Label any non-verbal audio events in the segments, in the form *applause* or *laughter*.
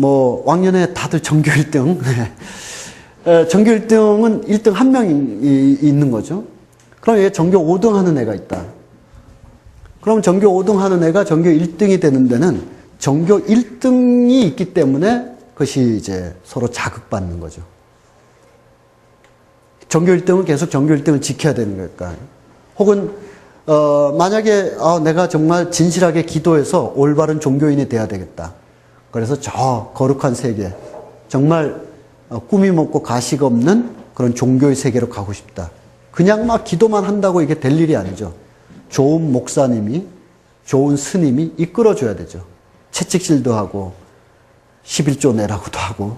뭐 왕년에 다들 전교 1등. *laughs* 에, 전교 1등은 1등 한 명이 있는 거죠. 그럼 얘 전교 5등 하는 애가 있다. 그럼 전교 5등 하는 애가 전교 1등이 되는 데는 전교 1등이 있기 때문에 그것이 이제 서로 자극받는 거죠. 전교 1등은 계속 전교 1등을 지켜야 되는 걸까요? 혹은 어, 만약에 아, 내가 정말 진실하게 기도해서 올바른 종교인이 돼야 되겠다. 그래서 저 거룩한 세계, 정말 어, 꿈이 먹고 가식 없는 그런 종교의 세계로 가고 싶다. 그냥 막 기도만 한다고 이게 될 일이 아니죠. 좋은 목사님이, 좋은 스님이 이끌어줘야 되죠. 채찍질도 하고, 11조 내라고도 하고,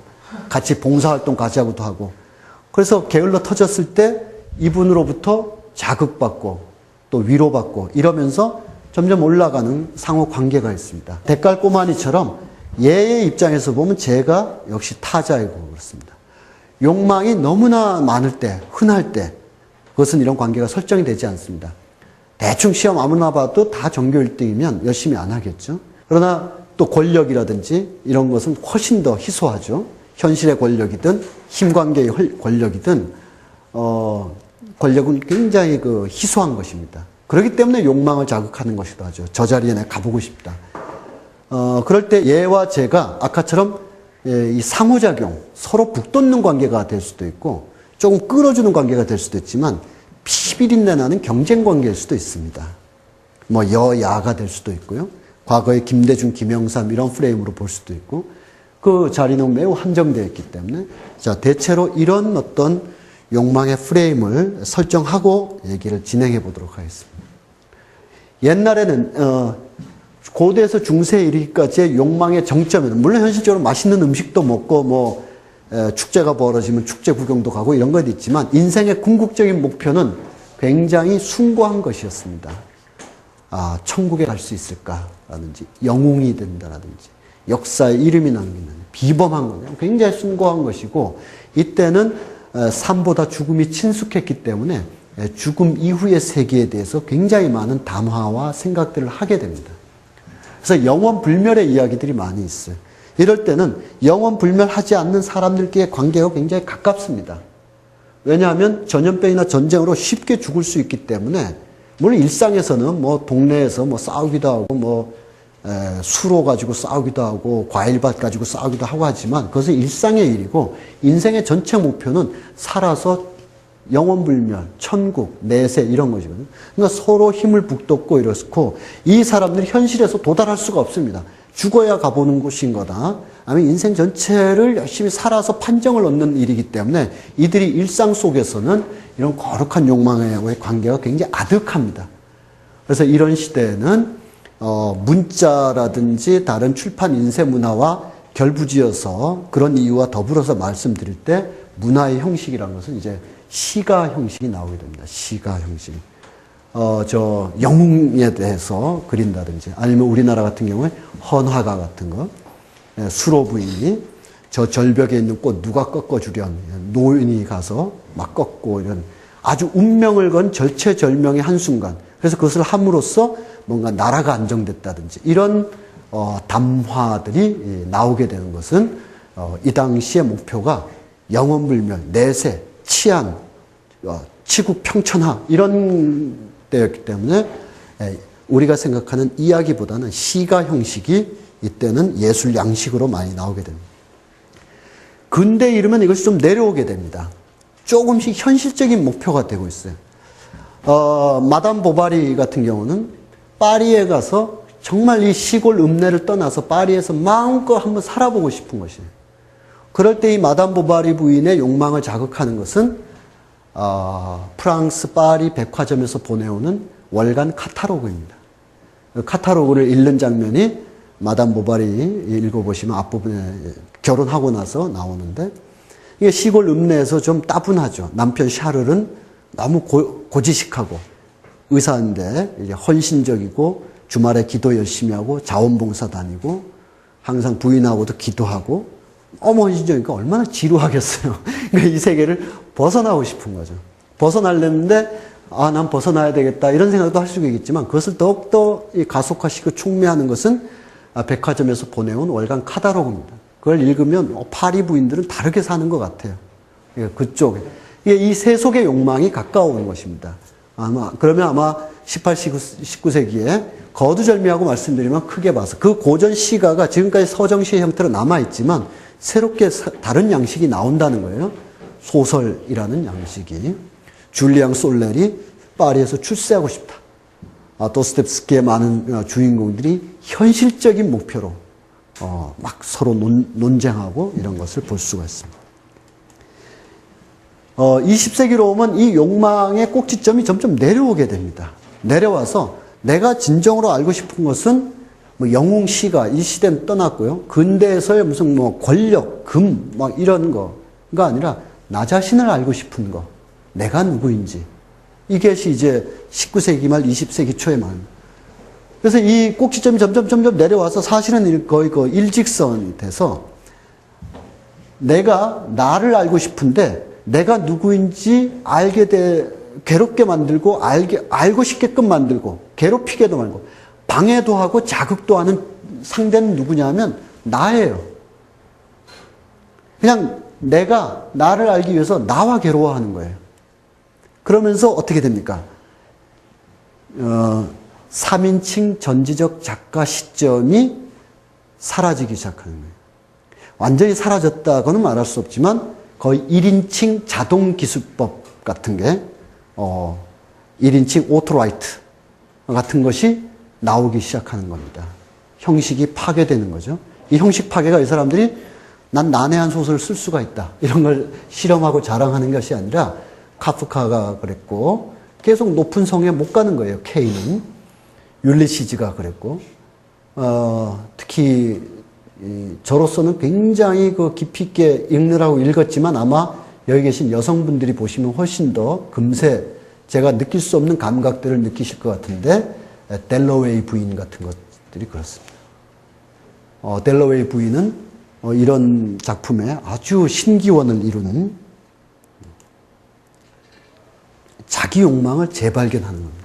같이 봉사활동 하고도 하고. 그래서 게을러 터졌을 때 이분으로부터 자극받고 또 위로받고 이러면서 점점 올라가는 상호 관계가 있습니다. 대깔 꼬마니처럼 얘의 입장에서 보면 제가 역시 타자이고 그렇습니다. 욕망이 너무나 많을 때, 흔할 때, 그것은 이런 관계가 설정이 되지 않습니다. 대충 시험 아무나 봐도 다 전교 1등이면 열심히 안 하겠죠. 그러나 또 권력이라든지 이런 것은 훨씬 더 희소하죠. 현실의 권력이든 힘관계의 권력이든 어, 권력은 굉장히 그 희소한 것입니다. 그렇기 때문에 욕망을 자극하는 것이기도 하죠. 저 자리에 내가 가보고 싶다. 어, 그럴 때 얘와 제가 아까처럼 예, 이 상호작용, 서로 북돋는 관계가 될 수도 있고 조금 끌어주는 관계가 될 수도 있지만 피비린내 나는 경쟁 관계일 수도 있습니다. 뭐 여야가 될 수도 있고요. 과거에 김대중, 김영삼 이런 프레임으로 볼 수도 있고 그 자리는 매우 한정되어 있기 때문에 자 대체로 이런 어떤 욕망의 프레임을 설정하고 얘기를 진행해 보도록 하겠습니다. 옛날에는 어, 고대에서 중세에 이르기까지의 욕망의 정점에는 물론 현실적으로 맛있는 음식도 먹고 뭐 에, 축제가 벌어지면 축제 구경도 가고 이런 것 있지만 인생의 궁극적인 목표는 굉장히 숭고한 것이었습니다. 아 천국에 갈 수 있을까라든지 영웅이 된다라든지 역사에 이름이 남기는 비범한 거예요. 굉장히 숭고한 것이고 이때는 삶보다 죽음이 친숙했기 때문에 죽음 이후의 세계에 대해서 굉장히 많은 담화와 생각들을 하게 됩니다. 그래서 영원 불멸의 이야기들이 많이 있어요. 이럴 때는 영원 불멸하지 않는 사람들끼리의 관계가 굉장히 가깝습니다. 왜냐하면 전염병이나 전쟁으로 쉽게 죽을 수 있기 때문에 물론 일상에서는 뭐 동네에서 뭐 싸우기도 하고 뭐 수로 가지고 싸우기도 하고 과일밭 가지고 싸우기도 하고 하지만 그것은 일상의 일이고 인생의 전체 목표는 살아서 영원불멸, 천국, 내세 이런 것이거든요. 그러니까 서로 힘을 북돋고 이렇고 이 사람들이 현실에서 도달할 수가 없습니다. 죽어야 가보는 곳인 거다. 아니면 인생 전체를 열심히 살아서 판정을 얻는 일이기 때문에 이들이 일상 속에서는 이런 거룩한 욕망의 관계가 굉장히 아득합니다. 그래서 이런 시대에는 어, 문자라든지 다른 출판 인쇄 문화와 결부지어서 그런 이유와 더불어서 말씀드릴 때 문화의 형식이라는 것은 이제 시가 형식이 나오게 됩니다. 시가 형식. 어, 저, 영웅에 대해서 그린다든지 아니면 우리나라 같은 경우에 헌화가 같은 거, 예, 수로 부인이 저 절벽에 있는 꽃 누가 꺾어주련 노인이 가서 막 꺾고 이런 아주 운명을 건 절체절명의 한순간. 그래서 그것을 함으로써 뭔가 나라가 안정됐다든지 이런 어, 담화들이 나오게 되는 것은 어, 이 당시의 목표가 영원불멸, 내세, 치안, 어, 치국 평천하 이런 때였기 때문에 에, 우리가 생각하는 이야기보다는 시가 형식이 이때는 예술 양식으로 많이 나오게 됩니다. 근대 이르면 이것이 좀 내려오게 됩니다. 조금씩 현실적인 목표가 되고 있어요. 어, 마담 보바리 같은 경우는 파리에 가서 정말 이 시골 읍내를 떠나서 파리에서 마음껏 한번 살아보고 싶은 것이에요. 그럴 때 이 마담 보바리 부인의 욕망을 자극하는 것은 어, 프랑스 파리 백화점에서 보내오는 월간 카타로그입니다. 그 카타로그를 읽는 장면이 마담 보바리 읽어보시면 앞부분에 결혼하고 나서 나오는데 이게 시골 읍내에서 좀 따분하죠. 남편 샤를은 너무 고, 고지식하고 의사인데 이제 헌신적이고 주말에 기도 열심히 하고 자원봉사 다니고 항상 부인하고도 기도하고 어머 헌신적이니까 얼마나 지루하겠어요. *laughs* 그러니까 이 세계를 벗어나고 싶은 거죠. 벗어나려는데 아, 난 벗어나야 되겠다. 이런 생각도 할수 있겠지만 그것을 더욱더 가속화시키고 촉매하는 것은 백화점에서 보내온 월간 카다로그입니다. 그걸 읽으면 어, 파리 부인들은 다르게 사는 것 같아요. 예, 그쪽에. 이게 이 세속의 욕망이 가까운 것입니다. 아마, 그러면 아마 18, 19, 세기에 거두절미하고 말씀드리면 크게 봐서 그 고전 시가가 지금까지 서정시의 형태로 남아있지만 새롭게 사- 다른 양식이 나온다는 거예요. 소설이라는 양식이. 줄리앙 솔레리 파리에서 출세하고 싶다. 아, 도스텝스키의 많은 어, 주인공들이 현실적인 목표로 어, 막 서로 논, 논쟁하고 이런 것을 볼 수가 있습니다. 어, 20세기로 오면 이 욕망의 꼭지점이 점점 내려오게 됩니다. 내려와서 내가 진정으로 알고 싶은 것은 뭐 영웅 시가 이 시대는 떠났고요. 근대에서의 무슨 뭐 권력, 금, 막 이런 거가 아니라 나 자신을 알고 싶은 거. 내가 누구인지. 이것이 이제 19세기 말 20세기 초에 말. 그래서 이 꼭지점이 점점 점점 내려와서 사실은 일- 거의 그 일직선이 돼서 내가 나를 알고 싶은데 내가 누구인지 알게 돼 괴롭게 만들고 알게 알고 싶게끔 만들고 괴롭히게도 만들고 방해도 하고 자극도 하는 상대는 누구냐면 나예요. 그냥 내가 나를 알기 위해서 나와 괴로워하는 거예요. 그러면서 어떻게 됩니까? 어, 3인칭 전지적 작가 시점이 사라지기 시작하는 거예요. 완전히 사라졌다고는 말할 수 없지만 거의 1인칭 자동 기술법 같은 게 어, 1인칭 오토라이트 같은 것이 나오기 시작하는 겁니다. 형식이 파괴되는 거죠. 이 형식 파괴가 이 사람들이 난 난해한 소설을 쓸 수가 있다. 이런 걸 실험하고 자랑하는 것이 아니라 카프카가 그랬고 계속 높은 성에 못 가는 거예요. K는. 율리시즈가 그랬고 어, 특히 이, 저로서는 굉장히 그 깊이 있게 읽느라고 읽었지만 아마 여기 계신 여성분들이 보시면 훨씬 더 금세 제가 느낄 수 없는 감각들을 느끼실 것 같은데 에, 델러웨이 부인 같은 것들이 그렇습니다. 어, 델러웨이 부인은 어, 이런 작품에 아주 신기원을 이루는 자기 욕망을 재발견하는 겁니다.